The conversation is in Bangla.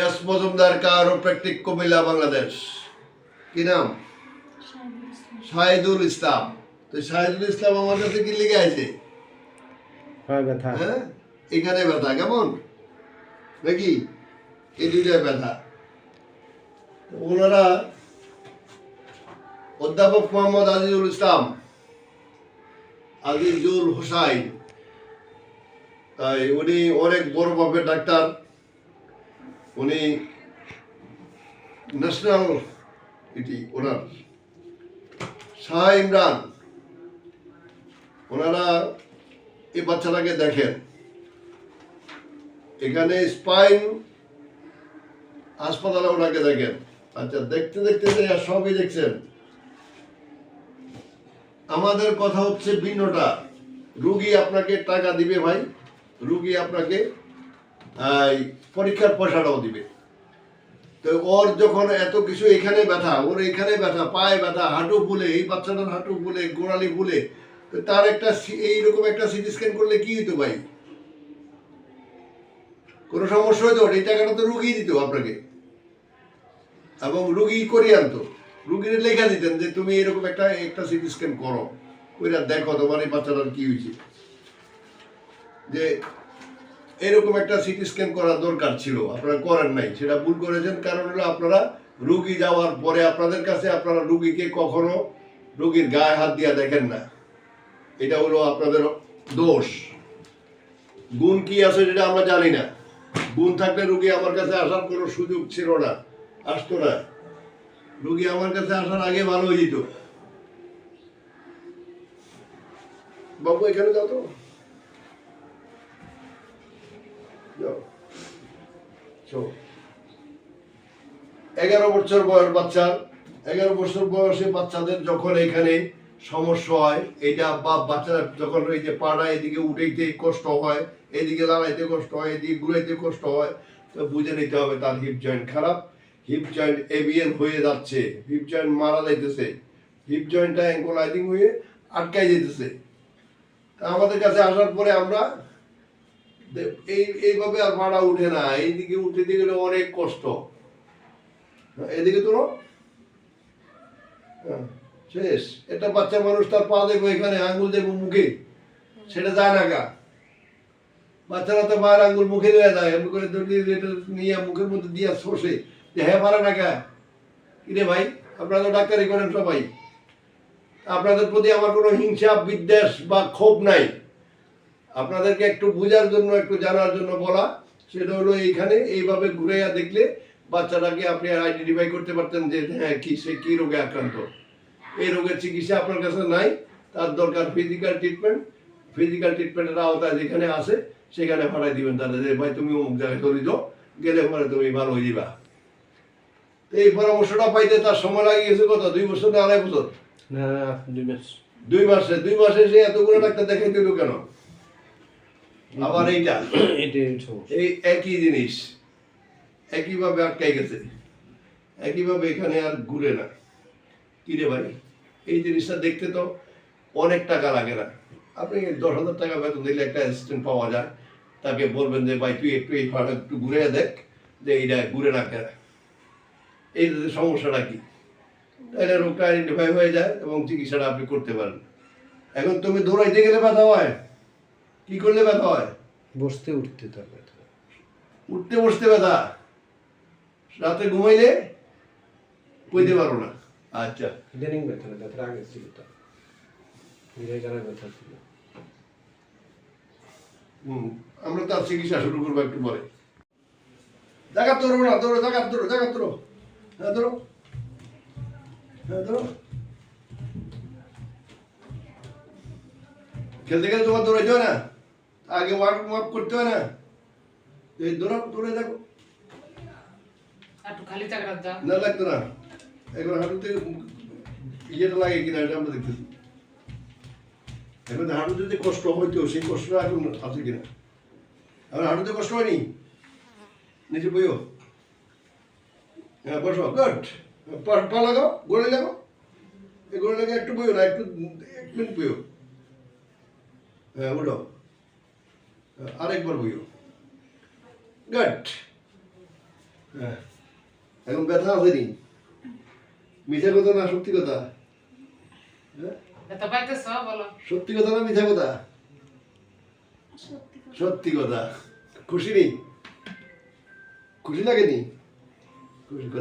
S Majumdar chiropractic Comilla Bangladesh. কি নাম? শাহিদুল ইসলাম। তো শাহিদুল ইসলাম আমার কাছে কি লিখে আছে? হয় হ্যাঁ? এখানে ব্যথা কেমন? নাকি? এই দুইটায় ব্যথা। ওনারা অধ্যাপক মোহাম্মদ আজিজুল ইসলাম আজিজুল হোসাইন। তাই উনি অনেক বড় মাপের ডাক্তার। উনি ন্যাশনাল এটি, ওনার শাহ ইমরান, ওনারা এই বাচ্চাটাকে দেখেন। এখানে স্পাইন হাসপাতালে ওনাকে দেখেন। আচ্ছা দেখতে দেখতে সবই দেখছেন। আমাদের কথা হচ্ছে ভিন্নটা রুগী আপনাকে টাকা দিবে ভাই। রুগী আপনাকে পরীক্ষার পয়সাটাও দিবে। তো ওর যখন এত কিছু এখানে ব্যথা, ওর এখানে ব্যথা, পায়ে ব্যথা, হাঁটু ফুলে, এই বাচ্চাটার হাঁটু ফুলে, গোড়ালি ফুলে, তো তার একটা এইরকম একটা সিটি স্ক্যান করলে কি হতো ভাই? কোনো সমস্যা হতো এই টাকাটা তো রুগী দিত আপনাকে। এবং রুগী করিয়ে আনতো। রুগীর লেখা দিতেন যে, তুমি এরকম একটা একটা সিটি স্ক্যান করো। ওইটা দেখো তোমার এই বাচ্চাটার কি হয়েছে যে এরকম একটা সিটি স্ক্যান করার দরকার ছিল, আপনারা করেন নাই। সেটা ভুল করেছেন, কারণ হলো আপনারা রুগী যাওয়ার পরে আপনাদের কাছে আপনারা রুগীকে কখনো রুগীর গায়ে হাত দিয়া দেখেন না। এটা হলো আপনাদের দোষ। গুণ কি আছে সেটা আমরা জানি না। গুণ থাকলে রুগী আমার কাছে আসার কোনো সুযোগ ছিল না, আসতো না। রুগী আমার কাছে আসার আগে ভালো হয়ে যেত বাবু, এখানে যাও তো যাও। চো। এগারো বছর বয়স বাচ্চা, এগারো বছর বয়সে বাচ্চাদের যখন এখানে সমস্যা হয়, এটা বা বাচ্চারা যখন এই যে পাড়া এদিকে উঠাইতে কষ্ট হয়, এদিকে দাঁড়াইতে কষ্ট হয়, এদিকে ঘুরাইতে কষ্ট হয়, তো বুঝে নিতে হবে তার হিপ জয়েন্ট খারাপ। হিপ জয়েন্ট এভিএন হয়ে যাচ্ছে হিপ জয়েন্ট মারা যাইতেছে। হিপ জয়েন্টটা অ্যাঙ্কোলাইজিং হয়ে আটকাই যেতেছে আমাদের কাছে আসার পরে আমরা এই এইভাবে আর ভাড়া উঠে না। এইদিকে উঠতে গেলে অনেক কষ্ট। এদিকে তোলো। হ্যাঁ, শেষ। এটা বাচ্চা মানুষ তার পা দেখব এখানে আঙ্গুল দেখব মুখে। সেটা যায় না গা। বাচ্চারা তো মায়ের আঙ্গুল মুখে দেওয়া যায়। এমনি করে নিয়ে মুখের মধ্যে দিয়ে শোষে। যে হ্যাঁ পারে না গা। কিরে ভাই আপনারা তো ডাক্তারি করেন সবাই। আপনাদের প্রতি আমার কোনো হিংসা বিদ্বেষ বা ক্ষোভ নাই। আপনাদেরকে একটু বোঝার জন্য একটু জানার জন্য বলা সেটা হলো এইখানে এইভাবে ঘুরে দেখলে বাচ্চাটাকে আপনি আইডেন্টিফাই করতে পারতেন যে হ্যাঁ কি সে কি রোগে আক্রান্ত। এই রোগের চিকিৎসা আপনার কাছে নাই তার দরকার ফিজিক্যাল ট্রিটমেন্ট ফিজিক্যাল ট্রিটমেন্টের আওতায় যেখানে আছে সেখানে পাঠাই দিবেন তাহলে যে ভাই তুমি অমুক জায়গায় ধরে দাও গেলে পরে তুমি ভালো হয়ে যাবা। তো এই পরামর্শটা পাইতে তার সময় লাগে গেছে কত দুই বছর না আড়াই বছর? না দুই মাস। দুই মাসে দুই মাসে সে এতগুলো ডাক্তার দেখাই দিল কেন? আবার এইটা। এই একই জিনিস। একইভাবে আটকাই গেছে। একইভাবে এখানে আর ঘুরে না। কি রে ভাই? এই জিনিসটা দেখতে তো অনেক টাকা লাগে না। আপনি দশ হাজার টাকা বেতন দিলে একটা অ্যাসিস্ট্যান্ট পাওয়া যায়। তাকে বলবেন যে ভাই তুই একটু এই ফাটা একটু ঘুরে দেখ যে এইটা ঘুরে না কেন? এই সমস্যাটা কি? তাহলে রোগটা আইডেন্টিফাই হয়ে যায় এবং চিকিৎসাটা আপনি করতে পারেন। এখন তুমি দৌড়াইতে গেলে ব্যথা হয়। কি করলে ব্যথা হয়? বসতে উঠতে তার ব্যথা উঠতে বসতে ব্যথা? রাতে ঘুমাইলে? কইতে পারো না। আচ্ছা। ইদানিং ব্যথা না ব্যথার আগে ছিল তার এই ব্যথা ছিল। আমরা তার চিকিৎসা শুরু করব একটু পরে। জায়গা তোর না তোর জায়গা তোর জায়গা তোর হ্যাঁ তোর হ্যাঁ তোর খেলতে গেলে তোমার দৌড়াইতে হয় না? আগে ওয়ার্ক ওয়ার্ক করতে হয় না? এই দৌড়াও দৌড়ে দেখো। একটু খালি যা না লাগতো না। এখন হাঁটুতে ইয়েটা লাগে কিনা এটা আমরা দেখতেছি। এখন হাঁটুতে যে কষ্ট হইতো সেই কষ্টটা এখন আছে কিনা? এখন হাঁটুতে কষ্ট হয়নি? নিচে বইও। হ্যাঁ বসো গুড। পা লাগাও গোড়ে লাগাও। এই গোড়ে লাগে একটু বইও না একটু এক মিনিট বইও। হ্যাঁ উঠো আরেকবার বইও। গুড হ্যাঁ। এখন ব্যথা আসেনি মিথ্যা কথা না সত্যি কথা? হ্যাঁ? সত্যি কথা না মিথ্যা কথা? সত্যি কথা। সত্যি কথা। খুশি নি খুশি লাগেনি? খুশি কথা